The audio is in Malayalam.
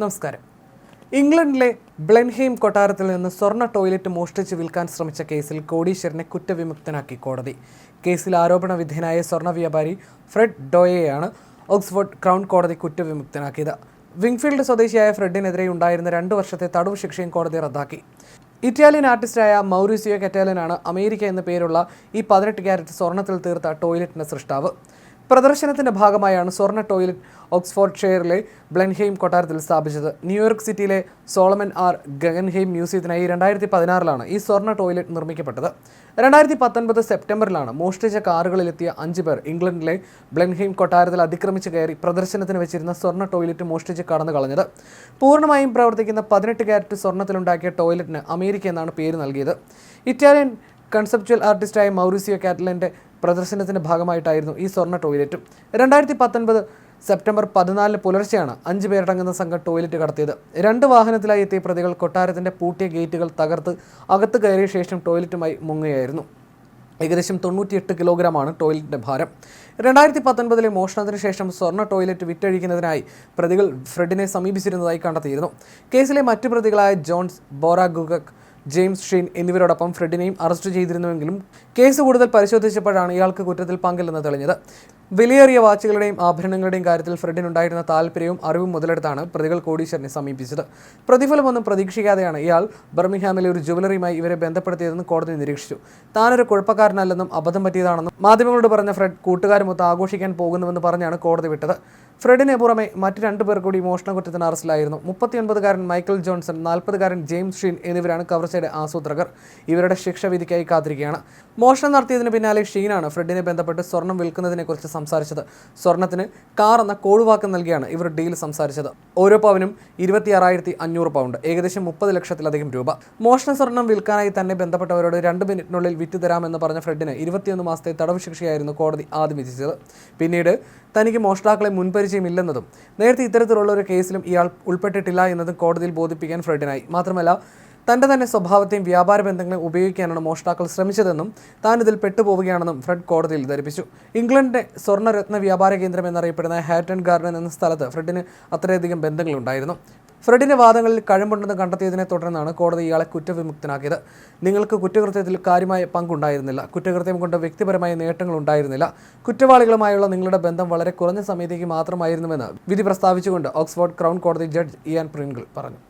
നമസ്കാരം. ഇംഗ്ലണ്ടിലെ ബ്ലെൻഹെയിം കൊട്ടാരത്തിൽ നിന്ന് സ്വർണ ടോയ്ലറ്റ് മോഷ്ടിച്ച് വിൽക്കാൻ ശ്രമിച്ച കേസിൽ കോടീശ്വരനെ കുറ്റവിമുക്തനാക്കി കോടതി. കേസിൽ ആരോപണ വിധേയനായ സ്വർണ വ്യാപാരി ഫ്രെഡ് ഡോയെയാണ് ഓക്സ്ഫോർഡ് ക്രൗൺ കോടതി കുറ്റവിമുക്തനാക്കിയത്. വിംഗ്ഫീൽഡ് സ്വദേശിയായ ഫ്രെഡിനെതിരെ ഉണ്ടായിരുന്ന രണ്ട് വർഷത്തെ തടവ് ശിക്ഷയും കോടതി റദ്ദാക്കി. ഇറ്റാലിയൻ ആർട്ടിസ്റ്റായ മൗറീസിയോ കറ്റാലനാണ് അമേരിക്ക എന്ന പേരുള്ള ഈ പതിനെട്ട് ക്യാരറ്റ് സ്വർണത്തിൽ തീർത്ത ടോയ്ലറ്റിന്റെ സൃഷ്ടാവ്. പ്രദർശനത്തിന്റെ ഭാഗമായാണ് സ്വർണ ടോയ്ലറ്റ് ഓക്സ്ഫോർഡ് ഷെയറിലെ ബ്ലെൻഹെയിം കൊട്ടാരത്തിൽ സ്ഥാപിച്ചത്. ന്യൂയോർക്ക് സിറ്റിയിലെ സോളമൻ ആർ ഗഗൻഹെയിം മ്യൂസിയത്തിനായി രണ്ടായിരത്തി പതിനാറിലാണ് ഈ സ്വർണ ടോയ്ലറ്റ് നിർമ്മിക്കപ്പെട്ടത്. രണ്ടായിരത്തി പത്തൊൻപത് സെപ്റ്റംബറിലാണ് മോഷ്ടിച്ച കാറുകളിലെത്തിയ അഞ്ച് പേർ ഇംഗ്ലണ്ടിലെ ബ്ലെൻഹെയിം കൊട്ടാരത്തിൽ അതിക്രമിച്ച് കയറി പ്രദർശനത്തിന് വെച്ചിരുന്ന സ്വർണ ടോയ്ലറ്റ് മോഷ്ടിച്ച് കടന്നു കളഞ്ഞത്. പൂർണമായും പ്രവർത്തിക്കുന്ന പതിനെട്ട് ക്യാരറ്റ് സ്വർണത്തിലുണ്ടാക്കിയ ടോയ്ലറ്റിന് അമേരിക്ക എന്നാണ് പേര് നൽകിയത്. ഇറ്റാലിയൻ കൺസെപ്ച്വൽ ആർട്ടിസ്റ്റായ മൗറിസിയോ കാറ്റലന്റെ പ്രദർശനത്തിന്റെ ഭാഗമായിട്ടായിരുന്നു ഈ സ്വർണ ടോയ്ലറ്റും. രണ്ടായിരത്തി പത്തൊൻപത് സെപ്റ്റംബർ പതിനാലിന് പുലർച്ചെയാണ് അഞ്ച് പേരടങ്ങുന്ന സംഘം ടോയ്ലറ്റ് കടത്തിയത്. രണ്ട് വാഹനത്തിലായി എത്തിയ പ്രതികൾ കൊട്ടാരത്തിന്റെ പൂട്ടിയ ഗേറ്റുകൾ തകർത്ത് അകത്ത് കയറിയ ശേഷം ടോയ്ലറ്റുമായി മുങ്ങുകയായിരുന്നു. ഏകദേശം തൊണ്ണൂറ്റിയെട്ട് കിലോഗ്രാമാണ് ടോയ്ലറ്റിന്റെ ഭാരം. രണ്ടായിരത്തി പത്തൊൻപതിലെ മോഷണത്തിന് ശേഷം സ്വർണ ടോയ്ലറ്റ് വിറ്റഴിക്കുന്നതിനായി പ്രതികൾ ഫ്രെഡിനെ സമീപിച്ചിരുന്നതായി കണ്ടെത്തിയിരുന്നു. കേസിലെ മറ്റു പ്രതികളായ ജോൺസ് ബോറാഗുഗക് ജെയിംസ് ഷീൻ എന്നിവരോടൊപ്പം ഫ്രെഡിനെയും അറസ്റ്റ് ചെയ്തിരുന്നുവെങ്കിലും കേസ് കൂടുതൽ പരിശോധിച്ചപ്പോഴാണ് ഇയാൾക്ക് കുറ്റത്തിൽ പങ്കില്ലെന്ന് തെളിഞ്ഞത്. വിലയേറിയ വാച്ചുകളുടെയും ആഭരണങ്ങളുടെയും കാര്യത്തിൽ ഫ്രെഡിനുണ്ടായിരുന്ന താല്പര്യവും അറിവും മുതലെടുത്താണ് പ്രതികൾ കോടീശ്വരനെ സമീപിച്ചത്. പ്രതിഫലമൊന്നും പ്രതീക്ഷിക്കാതെയാണ് ഇയാൾ ബർമിംഗ്ഹാമിലെ ഒരു ജുവലറിയുമായി ഇവരെ ബന്ധപ്പെടുത്തിയതെന്ന് കോടതി നിരീക്ഷിച്ചു. താനൊരു കുഴപ്പക്കാരനല്ലെന്നും അബദ്ധം പറ്റിയതാണെന്നും മാധ്യമങ്ങളോട് പറഞ്ഞ ഫ്രെഡ് കൂട്ടുകാരുമൊത്ത് ആഘോഷിക്കാൻ പോകുന്നുവെന്ന് പറഞ്ഞാണ് കോടതി വിട്ടത്. ഫ്രെഡിനെ പുറമെ മറ്റ് രണ്ടു പേർ കൂടി മോഷണ കുറ്റത്തിന് അറസ്റ്റിലായിരുന്നു. മുപ്പത്തിയൊൻപതുകാരൻ മൈക്കിൾ ജോൺസൺ നാൽപ്പതുകാരൻ ജെയിംസ് ഷീൻ എന്നിവരാണ് കവർച്ചയുടെ ആസൂത്രകർ. ഇവരുടെ ശിക്ഷ വിധിക്കായി കാത്തിരിക്കുകയാണ്. മോഷണം നടത്തിയതിന് പിന്നാലെ ഷീനാണ് ഫ്രെഡിനെ ബന്ധപ്പെട്ട് സ്വർണം വിൽക്കുന്നതിനെക്കുറിച്ച് സംസാരിച്ചത്. സ്വർണത്തിന് കാർ എന്ന കോഴുവാക്ക് നൽകിയാണ് ഇവർ ഡീൽ സംസാരിച്ചത്. ഓരോ പവനും ഇരുപത്തിയാറായിരത്തി അഞ്ഞൂറ് പൗണ്ട് ഏകദേശം മുപ്പത് ലക്ഷത്തിലധികം രൂപ. മോഷണ സ്വർണം വിൽക്കാനായി തന്നെ ബന്ധപ്പെട്ടവരോട് രണ്ട് മിനിറ്റിനുള്ളിൽ വിറ്റ് തരാമെന്ന് പറഞ്ഞ ഫ്രെഡിന് ഇരുപത്തിയൊന്ന് മാസത്തെ തടവ് ശിക്ഷയായിരുന്നു കോടതി ആദ്യം വിധിച്ചത്. പിന്നീട് തനിക്ക് മോഷ്ടാക്കളെ മുൻപരിചയമില്ലെന്നതും നേരത്തെ ഇത്തരത്തിലുള്ള ഒരു കേസിലും ഇയാൾ ഉൾപ്പെട്ടിട്ടില്ല എന്നതും കോടതിയിൽ ബോധിപ്പിക്കാൻ ഫ്രെഡിനായി. മാത്രമല്ല തന്റെ തന്നെ സ്വഭാവത്തെയും വ്യാപാര ബന്ധങ്ങളെ ഉപയോഗിക്കാനാണ് മോഷ്ടാക്കൾ ശ്രമിച്ചതെന്നും താൻ ഇതിൽ പെട്ടുപോവുകയാണെന്നും ഫ്രെഡ് കോടതിയിൽ ധരിപ്പിച്ചു. ഇംഗ്ലണ്ടിന്റെ സ്വർണരത്ന വ്യാപാര കേന്ദ്രം എന്നറിയപ്പെടുന്ന ഹാറ്റൺ ഗാർഡൻ എന്ന സ്ഥലത്ത് ഫ്രെഡിന് അത്രയധികം ബന്ധങ്ങളുണ്ടായിരുന്നു. ഫ്രെഡിന്റെ വാദങ്ങളിൽ കഴമ്പുണ്ടെന്ന് കണ്ടെത്തിയതിനെ തുടർന്നാണ് കോടതി ഇയാളെ കുറ്റവിമുക്തനാക്കിയത്. നിങ്ങൾക്ക് കുറ്റകൃത്യത്തിൽ കാര്യമായ പങ്കുണ്ടായിരുന്നില്ല. കുറ്റകൃത്യം കൊണ്ട് വ്യക്തിപരമായ നേട്ടങ്ങൾ ഉണ്ടായിരുന്നില്ല കുറ്റവാളികളുമായുള്ള നിങ്ങളുടെ ബന്ധം വളരെ കുറഞ്ഞ സമയത്തേക്ക് മാത്രമായിരുന്നുവെന്ന് വിധി പ്രസ്താവിച്ചുകൊണ്ട് ഓക്സ്ഫോർഡ് ക്രൗൺ കോടതി ജഡ്ജ് ഇയാൻ പ്രിൻഗിൾ പറഞ്ഞു.